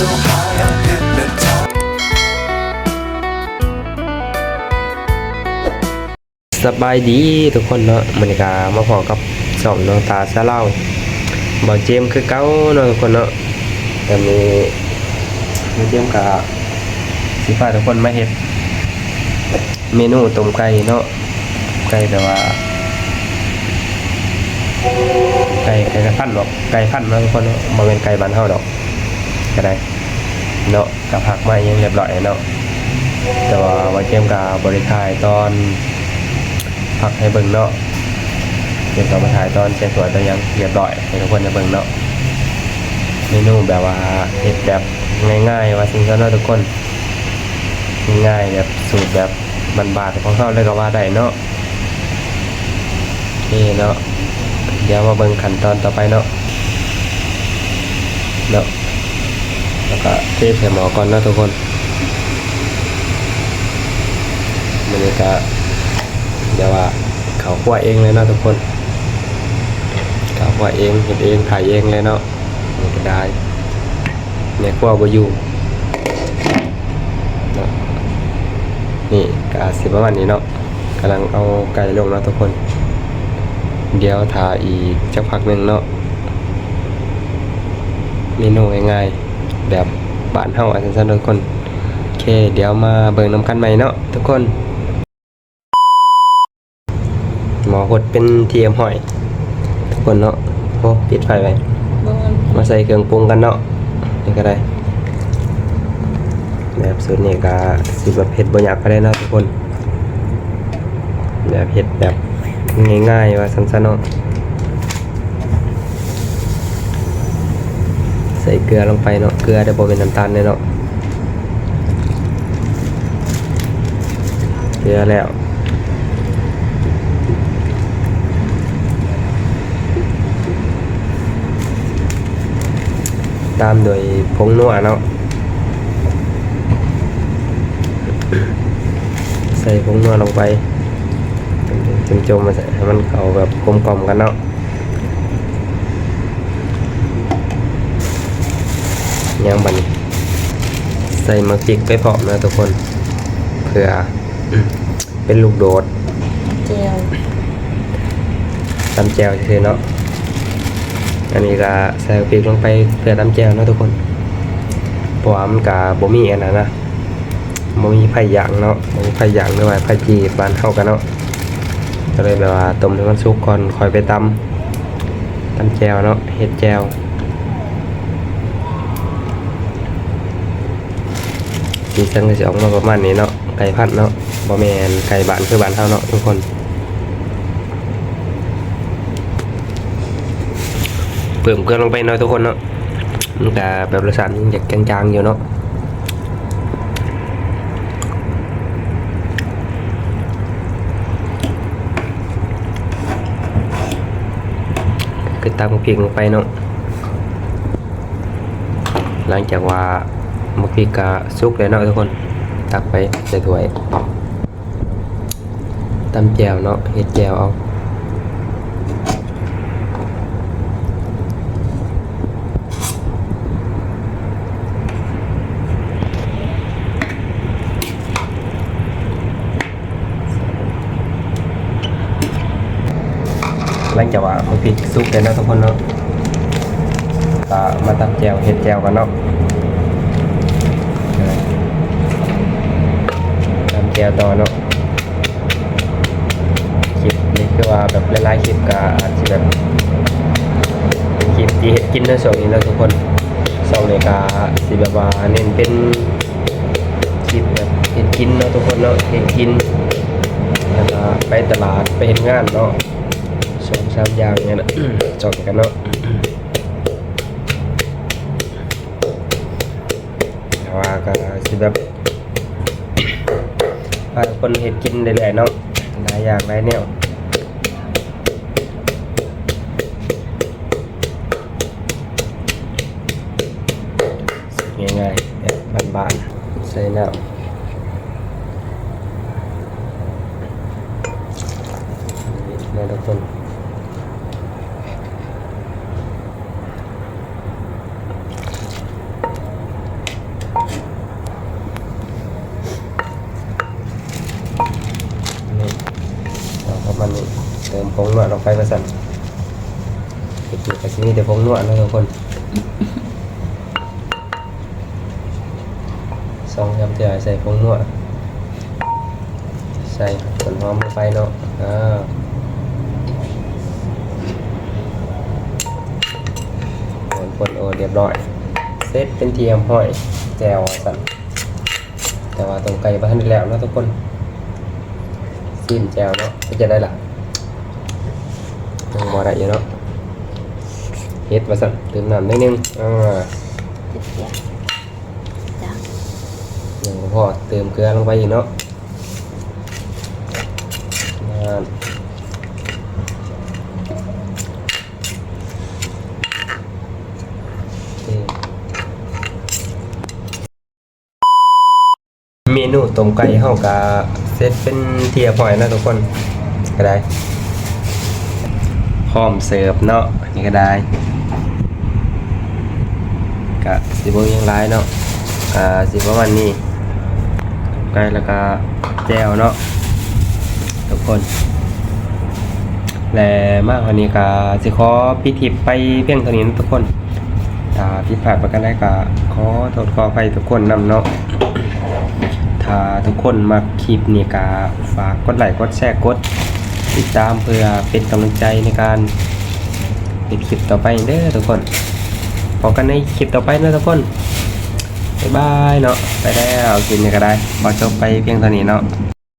so high I'm hypnotized สบายดีทุกคนเนาะบรรยากาศมาพอกับสองน้องตาซาเล่าบอลเจมคือเก้าเนาะทุกคนเนาะแต่มีมีเจมกับสีฟ้าทุกคนไม่เห็นเมนูต้มไก่เนาะไก่แต่ว่าไก่ไก่พันหรอกไก่พันนะทุกคนเนาะมาเป็นไก่บ้านเฮาดอกก็ได้ เนาะกับผักไมายังเรียบร้อยเนาะแต่ว่าว่าเจมกับบริทายตอนพักให้เบิ่งเนาะเดี๋ยวเรามาถ่ายตอนเช็ดตัวแต่ยังเรียบร้อยให้ทุกคนได้เบิ่งเนาะเมนูแบบว่าเฮ็ดแบบง่ายๆ ว่าสิ่งที่เนาทุกคนง่ายแบบสูตรแบบบานๆของเขาเลยก็ว่าได้เนาะโอเคเนาะเดี๋ยวมาเบิ่งขั้นตอนต่อไปเนาะเนาะ แล้วก็เทใส่หมอก่อนนะทุกคนมันนี้ก็เดี๋ยวว่าเขาคั่วเองเลยนะทุกคนเขาคั่วเองเห็ดเองขายเองเลยเนาะนี่ก็ได้เนี่ยคั่วบอยู่นี่กาสิประมาณนี้เนาะกำลังเอาไก่ลงนะทุกคน เดี๋ยวถ่าอีกจักพักหนึ่งเนาะเมนูง่ายๆ แบบบ้านเฮาอาจารย์ทุกคนโอเค เดี๋ยวมาเบิ่งน้ำกันใหม่เนาะทุกคน หมอหดเป็นเทียมหอย ทุกคนเนาะโอ้ปิดไฟไว้บางวันมาใส่เครื่องปรุงกันเนาะนี่ก็ได้แบบสูตรนี้ก็สิแบบเผ็ดบ่อยากก็ได้นะทุกคนแบบเผ็ดแบบง่ายๆว่าสั้นๆเนาะ ส่เกลือลงไปเนาะเกลือได้บ่เป็นน้ำตาลเลยเนาะเกลือแล้วตามโดยผงนัวเนาะใส่ผงนัวลงไปจมจมๆมาใส่ให้มันเข้าแบบกลมกล่อมกันเนาะ ย่างบัดนใส่มะพริกไปพร้อมนะทุกคน เพื่อเป็นลูกโดดเจียวตำแจวเฉยๆเนาะอันนี้ก็ใส่พริกลงไปเพื่อตำแจวเนาะทุกคนเพราะว่ามันกะบ่มีอันนั้นนะบ่มีไผ่ย่างเนาะบ่มีไผ่ย่างหรือว่าไผ่จีบานเฮากันเนาะก็เลยแบบว่าต้มให้มันสุกก่อนค่อยไปตำตำแจวเนาะเฮ็ดแจว สีสันก็สิออกมาประมาณนี้เนาะไก่พันเนาะบ่แม่นไก่บานคือบานเฮาเนาะทุกคนเพิ่มเกลือลงไปหน่อยทุกคนเนาะมันก็แบบรสชาติมันอยากจางๆอยู่เนาะคือตามเพริกลงไปเนาะหลังจากว่า มะพริกก็สุกแล้วเนาะทุกคน ตักไปใส่ถ้วยตำแจวเนาะเฮ็ดแจวเอาหลังจากว่ามันพริกสุกแล้วเนาะทุกคนเนาะก็มาตำแจวเห็ดแจวกันเนาะ ตำแจวต่อเนาะคลิปนี้คือว่าแบบหลายๆคลิปก็อาจจะแบบเป็นคลิปที่เห็ดกินในส่วนนี้นะทุกคนส่วนนี้ก็สิแบบว่าเน้นเป็นคลิปแบบเห็ดกินเนาะทุกคนเนาะเห็ดกินแล้วก็ไปตลาดไปเห็นงานเนาะสองสามอย่างเนี่ยนะจองกันเนาะแต่ว่าก็สิแบบ พาคนเห็ดกินได้หลายเนาะหลายอย่างหลายแนวง่ายๆแบบบานๆใส่น้ำนี่นะทุกคน งนวดลงไปมาสั่นเด็กๆก็สิมีแต่ผงนวดนะทุกคนสองยำเถื่อใส่ผงนวด ใส่ต้นหอมลงไปเนาะอ่าคนคนโอเรียบร้อย เซตเป็นเทียมห้อยแจวสั่นแต่ว่าตรงไก่บ้านนี่แล้วนะทุกคนซีมแจวเนาะก็จะได้ละ ยังบ่ได้อยู่เนาะเฮ็ดมาสั่นเติมน้ำนิดนึงอ่าเสียจ้ะยังบ่พอเติมเกลือลงไปอีกเนาะนั่นโอเคเมนูต้มไก่เฮากะเซตเป็นเทียบหอยนะทุกคนก็ได้ พร้อมเสิร์ฟเนาะนี่ก็ได้กะสิบ่ยังหลายเนาะกะสิประมาณนี้ไก่แล้วก็แจวเนาะทุกคน และมากกว่านี้ก็สิขอพิธีไปเพียงเท่านี้นทุกคนถ้าผิดพลาดประการใดก็ขอโทษขออภัยทุกคนนำเนาะถ้าทุกคนมาคลิปนี้ก็ฝากกดไลค์กดแชร์กด ติดตามเพื่อเป็นกำลังใจในการเป็นคลิปต่อไปเด้อทุกคนพบกันในคลิปต่อไปนะทุกคนบายบายเนาะไปแล้วกินนี่ก็ได้พอจบไปเพียงเท่านี้เนาะ